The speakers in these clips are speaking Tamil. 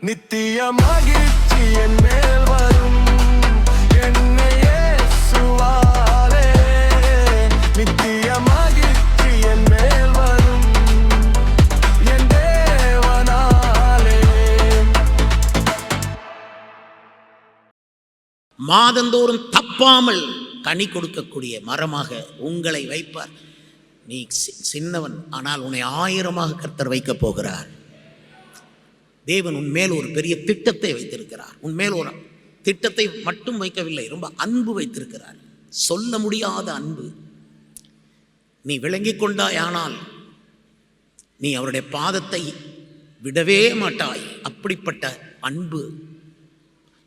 நித்திய மகிழ்ச்சி என் மேல் வரும். என்னை இயேசுவாலே நித்திய மகிழ்ச்சி என் மேல் வரும். என் தேவனாலே. மாதந்தோறும் தப்பாமல் கனி கொடுக்கக்கூடிய மரமாக உங்களை வைப்பார். நீ சி- சின்னவன் ஆனால் உன்னை ஆயிரமாக கர்த்தர் வைக்கப் போகிறார். தேவன் உன்மேல் ஒரு பெரிய திட்டத்தை வைத்திருக்கிறார். உன்மேல் ஒரு திட்டத்தை மட்டும் வைக்கவில்லை ரொம்ப அன்பு வைத்திருக்கிறார். சொல்ல முடியாத அன்பு. நீ விளங்கிக் கொண்டாயானால் நீ அவருடைய பாதத்தை விடவே மாட்டாய். அப்படிப்பட்ட அன்பு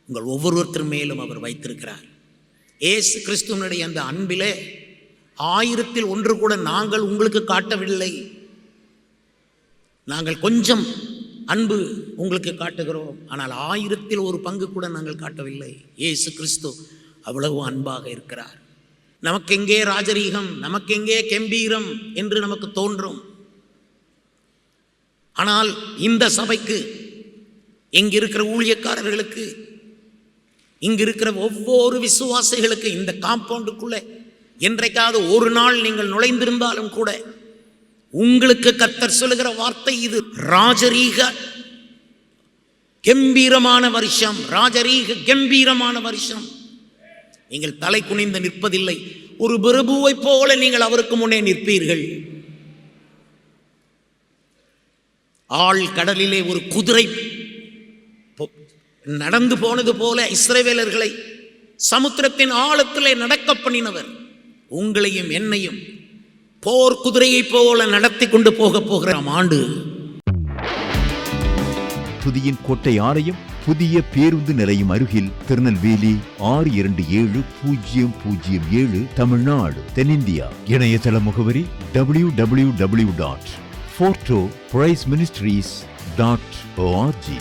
உங்கள் ஒவ்வொருத்தர் மேலும் அவர் வைத்திருக்கிறார். ஏசு கிறிஸ்துவனுடைய அந்த அன்பிலே ஆயிரத்தில் ஒன்று கூட நாங்கள் உங்களுக்கு காட்டவில்லை. நாங்கள் கொஞ்சம் அன்பு உங்களுக்கு காட்டுகிறோம். ஆனால் ஆயிரத்தில் ஒரு பங்கு கூட நாங்கள் காட்டவில்லை. ஏசு கிறிஸ்து அவ்வளவு அன்பாக இருக்கிறார். நமக்கெங்கே ராஜரீகம் நமக்கெங்கே கெம்பீரம் என்று நமக்கு தோன்றும். ஆனால் இந்த சபைக்கு இங்கிருக்கிற ஊழியக்காரர்களுக்கு இங்கிருக்கிற ஒவ்வொரு விசுவாசிகளுக்கு இந்த காம்பவுண்டுக்குள்ளே என்றைக்காவது ஒரு நாள் நீங்கள் நுழைந்திருந்தாலும் கூட உங்களுக்கு கத்தர் சொல்லுகிற வார்த்தை இது. ராஜரீக கம்பீரமான வருஷம். ராஜரீக கம்பீரமான வருஷம். நீங்கள் தலை குனிந்து நிற்பதில்லை. ஒரு பிரபுவைப் போல நீங்கள் அவருக்கு முன்னே நிற்பீர்கள். ஆள் கடலிலே ஒரு குதிரை நடந்து போனது போல இஸ்ரேவேலர்களை சமுத்திரத்தின் ஆழத்திலே நடக்க பண்ணினவர். உங்களையும் என்னையும் போர் குதிரையைப் போல நடத்தி கொண்டு போக போகிற ஆண்டு. புதியின் கோட்டை ஆலயம் புதிய பேருந்து நிலையம் அருகில் திருநெல்வேலி ஆறு இரண்டு ஏழு பூஜ்ஜியம் பூஜ்ஜியம் ஏழு தமிழ்நாடு தென்னிந்தியா. இணையதள முகவரி W W W dot forto praise ministries dot O R G